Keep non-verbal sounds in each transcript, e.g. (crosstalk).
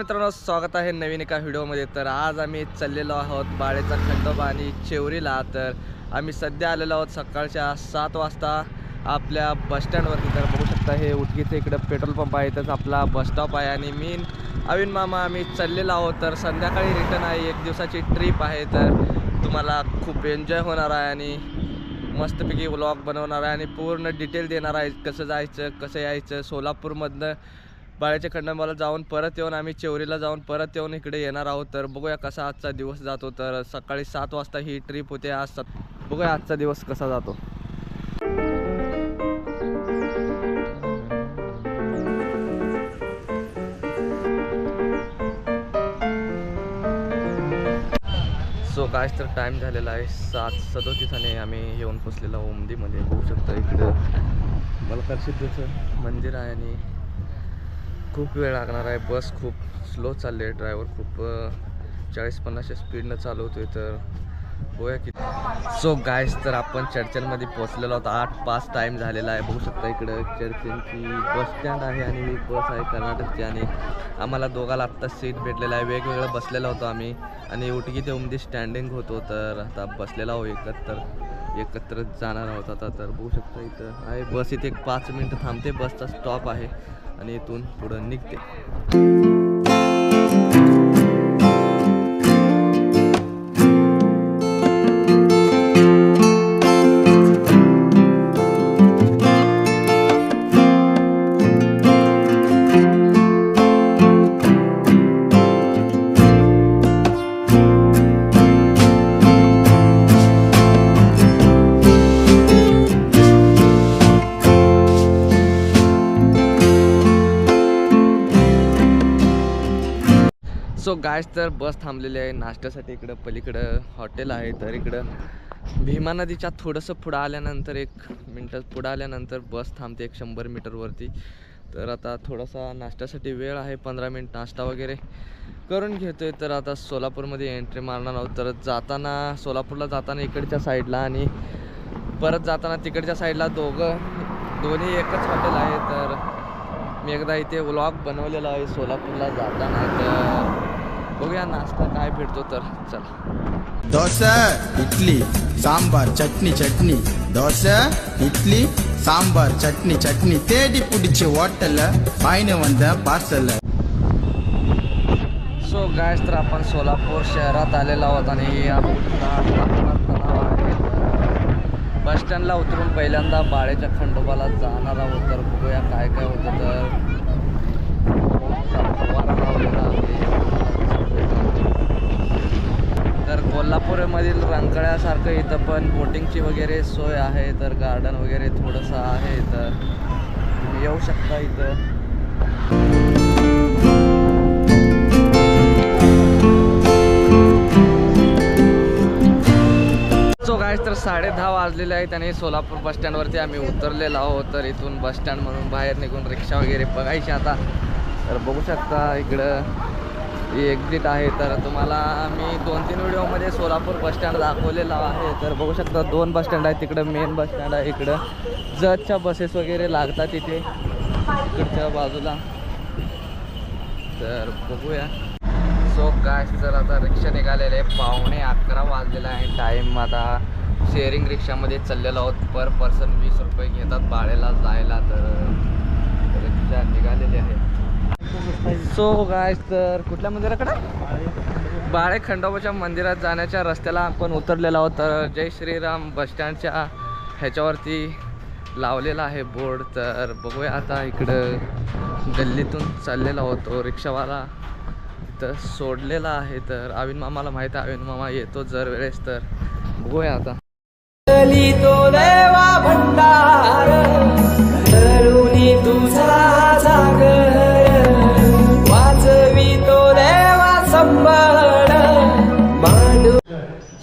मित्रांनो स्वागत आहे नवीन एका व्हिडिओमध्ये. तर आज आम्ही चाललेलो आहोत बाळेचा खंडोबा आणि चेवरीला. तर आम्ही सध्या आलेलो आहोत सकाळच्या सात वाजता आपल्या बसस्टँडवरती तर बघू शकता हे उटकीचं इकडं पेट्रोल पंप आहे इथंच आपला बसस्टॉप आहे. आणि मी अविन मामा आम्ही चाललेलो आहोत. तर संध्याकाळी रिटर्न आहे एक दिवसाची ट्रिप आहे. तर तुम्हाला खूप एन्जॉय होणार आहे आणि मस्तपैकी व्लॉग बनवणार आहे आणि पूर्ण डिटेल देणार आहे कसं जायचं कसं यायचं. सोलापूरमधनं बाळ्याच्या खंडोबाला जाऊन परत येऊन आम्ही चेवरीला जाऊन परत येऊन इकडे येणार आहोत. तर बघूया कसा आजचा दिवस जातो. तर सकाळी सात वाजता ही ट्रिप होते. आज सात बघूया आजचा दिवस कसा जातो. सो काय तर टाईम झालेला आहे सात. सदोतीस आणि आम्ही येऊन पोचलेलो आहोत उमदीमध्ये. बघू शकता इकडं. मलकार मंदिर आहे आणि खूप वेळ लागणार आहे. बस खूप स्लो चालली आहे. ड्रायव्हर खूप चाळीस पन्नासच्या स्पीडनं चालवतोय तर. होया की सो गायस तर आपण चर्चलमध्ये पोहोचलेलो आहोत. आठ पाच टाईम झालेला आहे. बघू शकता इकडं चर्चलची बस स्टँड आहे आणि ही बस आहे कर्नाटकची आणि आम्हाला दोघाला आत्ता सीट भेटलेलं आहे. वेगवेगळं बसलेला होतो आम्ही. आणि उठकी ते उमदी स्टँडिंग होतो तर आता बसलेला आहो एकत्र. एकत्र जाणार आहोत आता तर. बघू शकता इथं. आहे बस इथे एक पाच मिनटं थांबते. बसचा स्टॉप आहे. आणि इथून पुढं निघते. गायस तर बस थांबलेली आहे नाश्त्यासाठी इकडं पलीकडं हॉटेल आहे तर इकडं भीमा नदीच्या थोडंसं पुढं आल्यानंतर एक मिनटं पुढं आल्यानंतर बस थांबते एक शंभर मीटरवरती तर आता थोडासा नाश्त्यासाठी वेळ आहे पंधरा मिनिट नाश्ता वगैरे करून घेतो आहे तर आता सोलापूरमध्ये एंट्री मारणार आहोत. तर जाताना सोलापूरला जाताना इकडच्या साईडला आणि परत जाताना तिकडच्या साईडला दोघं दोन्ही एकच हॉटेल आहे. तर मी एकदा इथे व्लॉग बनवलेला आहे सोलापूरला जाताना. तर बघूया नाश्ता काय भेटतो तर. चल. डोसा इडली सांबार चटणी चटणी. डोसा इडली सांबार चटणी चटणी. तेडी पुडीचे ஹோட்டல்ல பாயின वंद पार्सल सो गायस तर आपण सोलापूर शहरात आलेलो आहोत आणि बस स्टँडला उतरून पहिल्यांदा बाळेच्या खंडोबाला जाणार आहोत तर बघूया काय काय होतं तर. तर कोल्हापूरमधील रंगळ्यासारखं इथं पण बोटिंगची वगैरे सोय आहे तर गार्डन वगैरे थोडंसं आहे तर तुम्ही येऊ शकता इथं. तर साडे दहा वाजलेले आहेत आणि सोलापूर बस स्टँडवरती आम्ही उतरलेलो आहोत. तर इथून बस स्टँड म्हणून बाहेर निघून रिक्षा वगैरे बघायची आता. तर बघू शकता इकडं. ही एक्झिट आहे तर तुम्हाला मी दोन तीन व्हिडिओमध्ये सोलापूर बसस्टँड दाखवलेला आहे. तर बघू शकता दोन बस स्टँड आहे तिकडं मेन बस स्टँड आहे इकडं. जजच्या बसेस वगैरे लागतात इथे इकडच्या बाजूला. तर बघूया. सो काय सर आता रिक्षा निघालेले पावणे अकरा वाजलेला आहे टाईम आता. शेअरिंग रिक्षामध्ये चाललेलो आहोत पर पर्सन वीस रुपये घेतात बाळेला जायला तर रिक्षा निघालेली आहे. सो गाय तर कुठल्या मंदिराकडं? बाळे खंडोबाच्या मंदिरात जाण्याच्या रस्त्याला आपण उतरलेलो आहोत. तर जय श्रीराम बसस्टँडच्या ह्याच्यावरती लावलेला आहे बोर्ड. तर बघूया आता इकडं गल्लीतून चाललेला होतो रिक्षावाला तर सोडलेला आहे. तर आविन मामाला माहीत आहे. आविन मामा येतो जर वेळेस. तर बघूया आता. तो देवा भंडार तुझा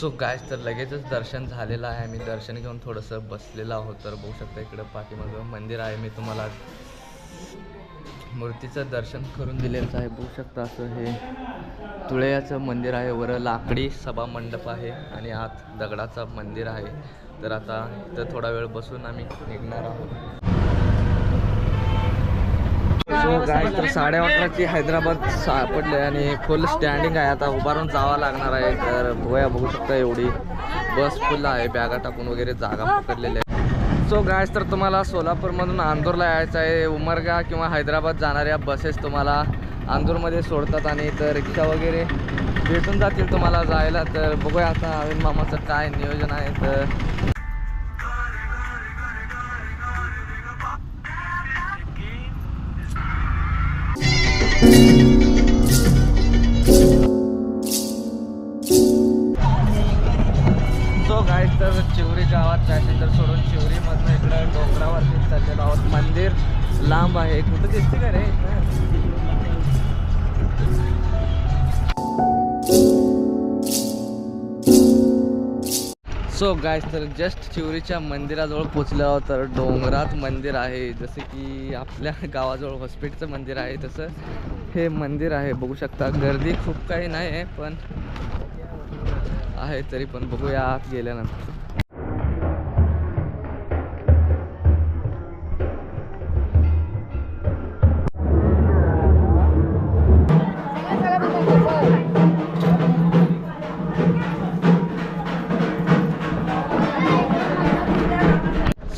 सो गायस तर लगेचच दर्शन झालेलं आहे. मी दर्शन घेऊन थोडंसं बसलेलं आहोत. तर बघू शकता इकडं पाठीमागं मंदिर आहे. मी तुम्हाला मूर्तीचं दर्शन करून दिलेलं आहे. बघू शकता असं हे तुळयाचं मंदिर आहे. वर लाकडी सभा मंडप आहे आणि आत दगडाचं मंदिर आहे. तर आता इथं थोडा वेळ बसून आम्ही निघणार आहोत. सो काय तर साडे अकराची हैदराबाद सापडले आणि फुल स्टँडिंग आहे. आता उभारून जावं लागणार आहे. तर भोया बघू शकता एवढी बस फुल आहे. बॅगा टाकून वगैरे जागा पकडलेल्या आहे सो गायस तर तुम्हाला सोलापूरमधून आंदूरला यायचं आहे. उमरगा किंवा हैदराबाद जाणाऱ्या बसेस तुम्हाला आंदूरमध्ये सोडतात आणि इथं रिक्षा वगैरे भेटून जातील तुम्हाला जायला. तर बघूया आता अविन मामाचं काय नियोजन आहे. तर सो गायस तर जस्ट चिवरीच्या मंदिराजवळ पोचल्यावर तर डोंगरात मंदिर आहे. जसे की आपल्या (laughs) गावाजवळ हॉस्पिटलचं मंदिर आहे तसं. हे मंदिर आहे बघू शकता. गर्दी खूप काही नाही आहे पण आहे तरी पण. बघूया आत गेल्यानंतर.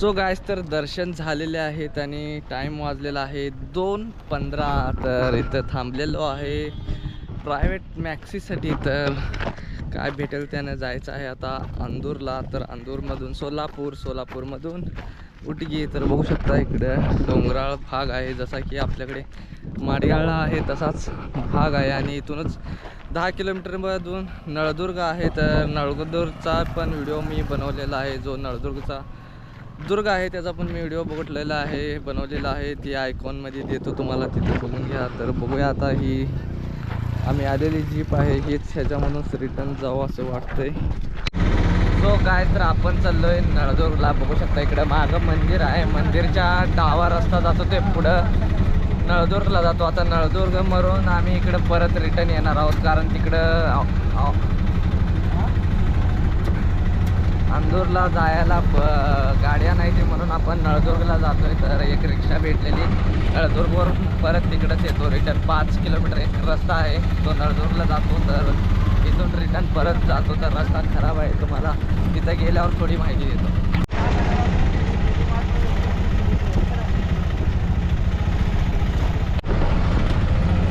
सो गायस तर दर्शन झालेले आहेत आणि टाईम वाजलेला आहे दोन पंधरा. तर इथं थांबलेलो आहे. प्रायव्हेट मॅक्सीसाठी तर काय भेटेल त्यानं जायचं आहे आता अंदूरला. तर अंदूरमधून सोलापूर सोलापूरमधून उटगी. तर बघू शकता इकडं डोंगराळ भाग आहे जसा की आपल्याकडे माडगाळा आहे तसाच भाग आहे. आणि इथूनच दहा किलोमीटरमधून नळदुर्ग आहे. तर नळदुर्गचा पण व्हिडिओ मी बनवलेला आहे जो नळदुर्गचा दुर्ग आहे त्याचा पण मी व्हिडिओ बघितलेला आहे बनवलेला आहे. ती आयकॉनमध्ये देतो तुम्हाला तिथे बघून घ्या. तर बघूया आता ही आम्ही आलेली जीप आहे हीच ह्याच्यामधूनच रिटर्न जावं असं वाटतंय. सो काय तर आपण चाललोय नळदुर्गला. बघू शकता इकडं मागं मंदिर आहे. मंदिरच्या डावा रस्ता जातो ते पुढं. नळदुर्गला जातो. आता नळदुर्ग मरून आम्ही इकडं परत रिटर्न येणार आहोत. कारण तिकडं अंदूरला जायला ब गाड्या नाही ते म्हणून आपण नळदुर्गला जातोय. तर एक रिक्षा भेटलेली. नळदुर्गवरून परत तिकडंच येतो. रिटर्न पाच किलोमीटर एक रस्ता आहे. तो नळदुर्गला जातो. तर तिथून रिटर्न परत जातो. तर रस्ता खराब आहे तुम्हाला. तिथं गेल्यावर थोडी माहिती देतो.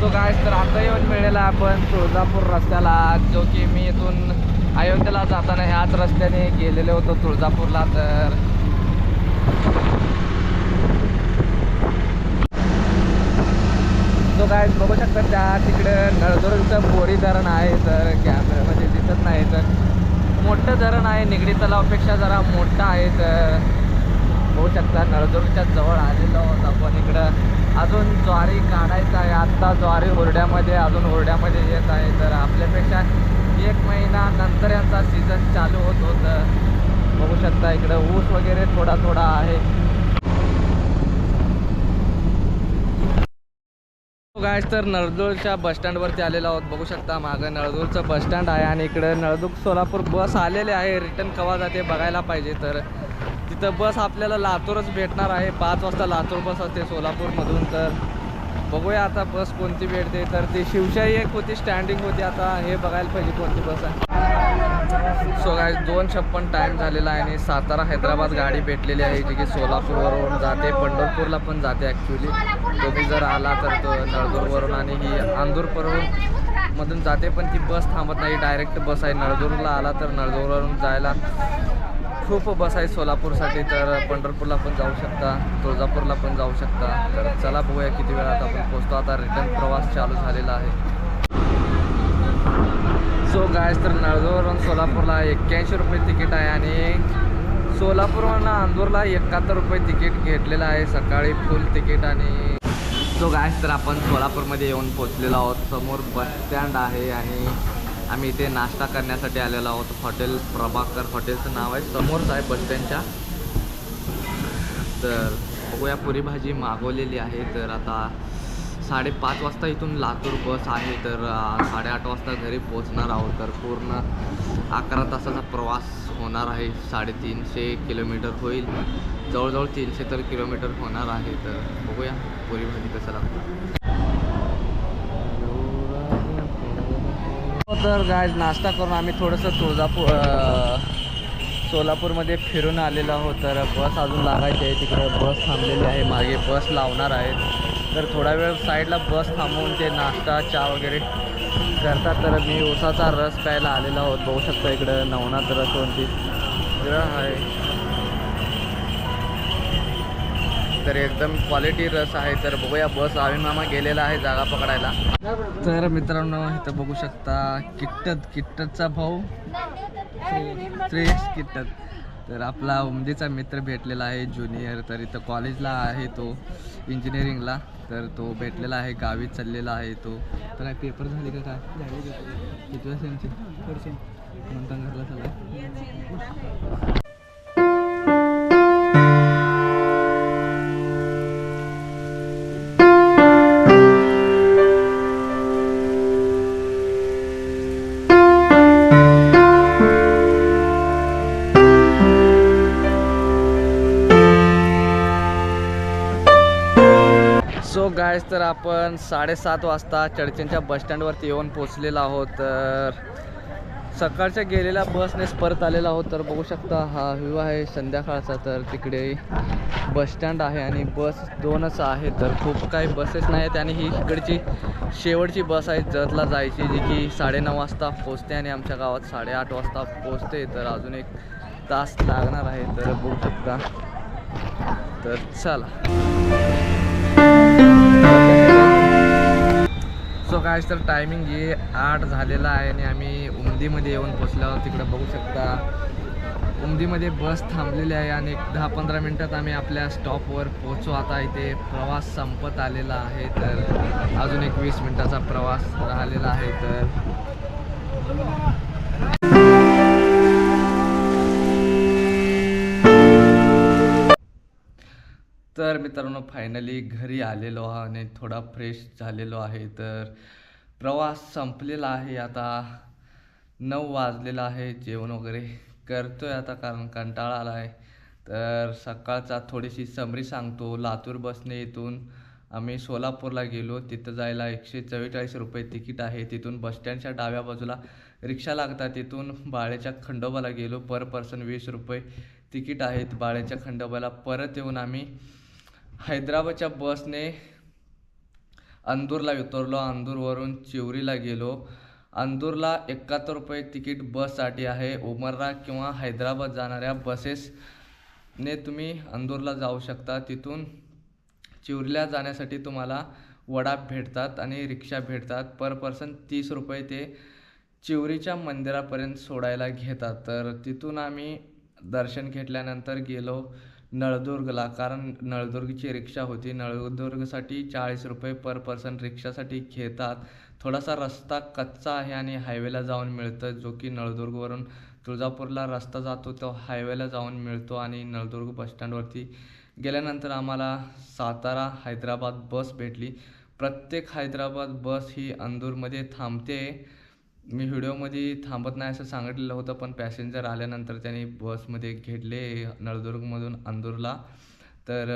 तो काय तर आता येऊन मिळेला आपण तुळजापूर रस्त्याला जो की मी इथून अयोध्येला जाताना ह्याच रस्त्याने गेलेलं होतं तुळजापूरला तर तो काय बघू शकता त्या तिकडं नळदुर्गचं बोरी धरण आहे तर कॅमेऱ्यामध्ये दिसत नाही तर मोठं धरण आहे निगडी तलावापेक्षा जरा मोठं आहे तर बघू शकता नळदुर्गच्या जवळ आलेलो आहोत आपण इकडं. अजून ज्वारी काढायचं आहे आत्ता ज्वारी हुरड्यामध्ये अजून हुरड्यामध्ये येत आहे तर आपल्यापेक्षा एक महिना नंतर यांचा सीझन चालू होत होतं. बघू शकता इकडं ऊस वगैरे थोडा थोडा आहे. हो गायस तर नळदूरच्या बसस्टँडवरती आलेलो आहोत. बघू शकता मागं नळदूरचं बसस्टँड आहे आणि इकडं नळदूर सोलापूर बस आलेले आहे. रिटर्न कवा जाते बघायला पाहिजे. तर तिथं बस आपल्याला लातूरच भेटणार आहे. पाच वाजता लातूर बस असते सोलापूरमधून. तर बघूया आता बस कोणती भेटते तर ती शिवशाही एक होती स्टँडिंग होती. आता हे बघायला पाहिजे कोणती बस आहे. सो काय दोन छप्पन टाईम झालेला आहे आणि सातारा हैदराबाद गाडी भेटलेली आहे जी की सोलापूरवरून जाते. पंढरपूरला पण जाते ॲक्च्युली तुम्ही जर आला तर तो नळदूरवरून आणि ही आंदूरपरून मधून जाते पण ती बस थांबत नाही. डायरेक्ट बस आहे. नळदूरला आला तर नळदूरवरून जायला खूप बस आहे सोलापूरसाठी तर पंढरपूरला पण जाऊ शकता तुळजापूरला पण जाऊ शकता. तर चला बघूया किती वेळात आपण पोचतो आता रिटर्न प्रवास चालू झालेला आहे. सो गायस तर नळदूरवरून सोलापूरला एक्क्याऐंशी रुपये तिकीट आहे आणि सोलापूरवरून अंदूरला एकाहत्तर रुपये तिकीट घेतलेलं आहे. सकाळी फुल तिकीट आणि सो गायस तर आपण सोलापूरमध्ये येऊन पोचलेलो आहोत. समोर बस स्टँड आहे आणि आम्ही इथे नाश्ता करण्यासाठी आलेलो आहोत. हॉटेल प्रभाकर हॉटेलचं नाव आहे. समोरच आहे बस स्टँडच्या. तर बघूया पुरी भाजी मागवलेली आहे. तर आता साडेपाच वाजता इथून लातूर बस आहे. तर साडेआठ वाजता घरी पोचणार आहोत. तर पूर्ण अकरा तासाचा प्रवास होणार आहे. साडेतीनशे किलोमीटर होईल. जवळजवळ तीनशे तर किलोमीटर होणार आहे. तर बघूया पुरी भाजी कसं लागतं. तर गाय नाश्ता करून आम्ही थोडंसं तुळजापूर सोलापूरमध्ये फिरून आलेलो आहोत. तर बस अजून लागायची आहे. तिकडे बस थांबलेली आहे. मागे बस लावणार आहेत तर थोडा वेळ साईडला बस थांबवून ते नाश्ता चहा वगैरे करतात. तर मी उसाचा रस प्यायला आलेला आहोत. बघू शकता इकडं नवनाथ रस कोणती आहे. तर एकदम क्वालिटी रस आहे. तर बघूया बस आम्ही मामा गेलेला आहे जागा पकडायला. तर मित्रांनो इथं बघू शकता किट्टत किट्टतचा भाऊ. श्रेयस किट्टत तर आपला उमदीचा मित्र भेटलेला आहे ज्युनियर तर इथं कॉलेजला आहे तो इंजिनिअरिंगला तर तो भेटलेला आहे गावी चाललेला आहे तो. तर काय पेपर झाले का काय? किती सेमचे म्हणता घरला चालला? आपण साडेसात वाजता चडचणच्या बसस्टँडवरती येऊन पोचलेलो आहोत. तर सकाळच्या गेलेल्या बसनेच परत आलेला आहोत. तर बघू शकता हा व्ह्यू आहे संध्याकाळचा. तर तिकडे बसस्टँड आहे आणि बस दोनच आहे तर खूप काही बसेस नाही आहेत आणि ही इकडची शेवटची बस आहे जतला जायची जी की साडेनऊ वाजता पोचते आणि आमच्या गावात साडेआठ वाजता पोचते तर अजून एक तास लागणार आहे. तर बघू शकता. तर चला. सो काय तर टायमिंग हे आठ झालेला आहे आणि आम्ही उमदीमध्ये येऊन पोचल्यावर तिकडं बघू शकता. उमदीमध्ये बस थांबलेली आहे आणि एक दहा पंधरा मिनटात आम्ही आपल्या स्टॉपवर पोचू आता इथे प्रवास संपत आलेला आहे तर अजून एक वीस मिनटाचा प्रवास राहिलेला आहे तर तर मित्रांनो फायनली घरी आलेलो आहे आणि थोडा फ्रेश झालेलो आहे. तर प्रवास संपलेला आहे. आता नऊ वाजलेला आहे. जेवण वगैरे करतो आहे आता कारण कंटाळा आला आहे तर सकाळचा थोडीशी समरी सांगतो. लातूर बसने इथून आम्ही सोलापूरला गेलो. तिथं जायला एकशे चव्वेचाळीस रुपये तिकीट आहे. तिथून बसस्टँडच्या डाव्या बाजूला रिक्षा लागतात. तिथून बाळेच्या खंडोबाला गेलो. पर पर्सन वीस रुपये तिकीट आहेत. बाळेच्या खंडोबाला परत येऊन आम्ही हैदराबादच्या बसने अंदूरला उतरलो अंदूरवरून चिवरीला गेलो. अंदूरला एकाहत्तर रुपये तिकीट बससाठी आहे. उमररा किंवा हैदराबाद जाणाऱ्या बसेसने तुम्ही अंदूरला जाऊ शकता. तिथून चिवरीला जाण्यासाठी तुम्हाला वडा भेटतात आणि रिक्षा भेटतात. पर पर्सन तीस रुपये ते चिवरीच्या मंदिरापर्यंत सोडायला घेतात. तर तिथून आम्ही दर्शन घेतल्यानंतर गेलो. नळदुर्गला. कारण नळदुर्गची रिक्षा होती. नळदुर्गसाठी चाळीस रुपये पर पर्सन रिक्षासाठी घेतात. थोडासा रस्ता कच्चा आहे आणि हायवेला जाऊन मिळतं जो की नळदुर्गवरून तुळजापूरला रस्ता जातो तो हायवेला जाऊन मिळतो आणि नळदुर्ग बसस्टँडवरती गेल्यानंतर आम्हाला सातारा हैदराबाद बस भेटली. प्रत्येक हैदराबाद बस ही अंदूरमध्ये थांबते. मी व्हिडिओमध्ये थांबत नाही असं सांगितलेलं होतं पण पॅसेंजर आल्यानंतर त्यांनी बसमध्ये घेतले नळदुर्गमधून अंदूरला. तर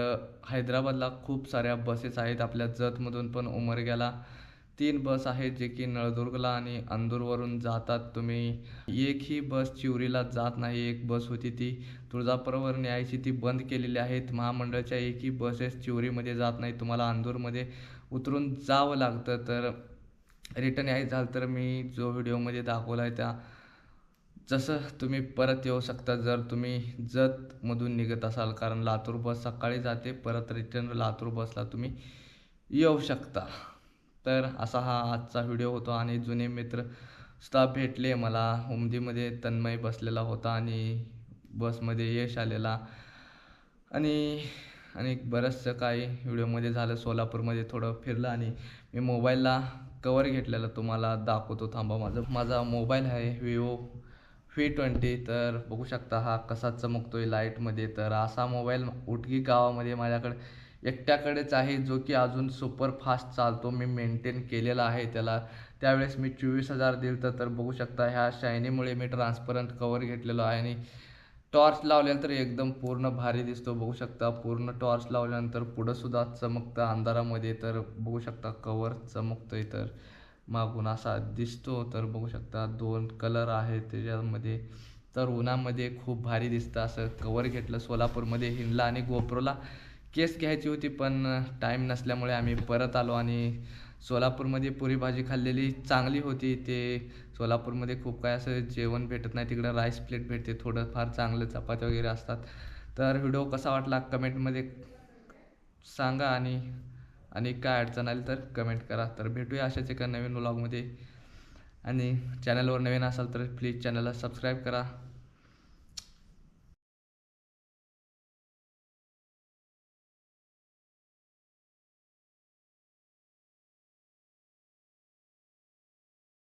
हैदराबादला खूप साऱ्या बसेस आहेत आपल्या जतमधून पण उमरग्याला तीन बस आहेत जे की नळदुर्गला आणि अंदूरवरून जातात. तुम्ही एकही बस चिवरीला जात नाही एक बस होती ती तुळजापूरवर न्यायची ती बंद केलेली आहेत. महामंडळाच्या एकही बसेस चिवरीमध्ये जात नाही तुम्हाला अंदूरमध्ये उतरून जावं लागतं. तर रिटर्न यायचं झालं तर मी जो व्हिडिओमध्ये दाखवला आहे त्या जसं तुम्ही परत येऊ शकता जर तुम्ही जतमधून निघत असाल कारण लातूर बस सकाळी जाते परत रिटर्न लातूर बसला तुम्ही येऊ शकता. तर असा हा आजचा व्हिडिओ होता आणि जुने मित्र सुद्धा भेटले मला उमदीमध्ये तन्मय बसलेला होता आणि बसमध्ये यश आलेला. आणि आणि बरंचसं काही व्हिडिओमध्ये झालं सोलापूरमध्ये थोडं फिरलं आणि मी मोबाईलला कवर घेतलेला तुम्हाला दाखवतो. थांबा माझं माझा मोबाईल आहे विवो व्ही ट्वेंटी तर बघू शकता हा कसा चमकतोय लाईटमध्ये तर असा मोबाईल उटगी गावामध्ये माझ्याकडे एकट्याकडेच आहे जो की अजून सुपर फास्ट चालतो. मी मेंटेन केलेला आहे त्याला. त्यावेळेस मी चोवीस हजार दिलं तर बघू शकता ह्या शायनीमुळे मी ट्रान्सपरंट कवर घेतलेलो आहे आणि टॉर्च लावल्यानंतर एकदम पूर्ण भारी दिसतो. बघू शकता पूर्ण टॉर्च लावल्यानंतर पुढं सुद्धा चमकतं. अंधारामध्ये तर बघू शकता कवर चमकतोय तर. मागून असा दिसतो तर बघू शकता दोन कलर आहेत त्याच्यामध्ये. तर उन्हामध्ये खूप भारी दिसतं असं. कवर घेतलं सोलापूरमध्ये हिंडला आणि गोप्रोला. केस घ्यायची होती पण टाईम नसल्यामुळे आम्ही परत आलो आणि सोलापूरमध्ये पुरी भाजी खाल्लेली चांगली होती. ते सोलापूरमध्ये खूप काय असं जेवण भेटत नाही. तिकडं राईस प्लेट भेटते. थोडंफार चांगलं चपात्या वगैरे असतात. तर व्हिडिओ कसा वाटला कमेंटमध्ये सांगा आणि आणि काय अडचण आली तर कमेंट करा. तर भेटूया अशाच एका नवीन व्लॉगमध्ये आणि चॅनलवर नवीन असाल तर प्लीज चॅनलला सबस्क्राईब करा.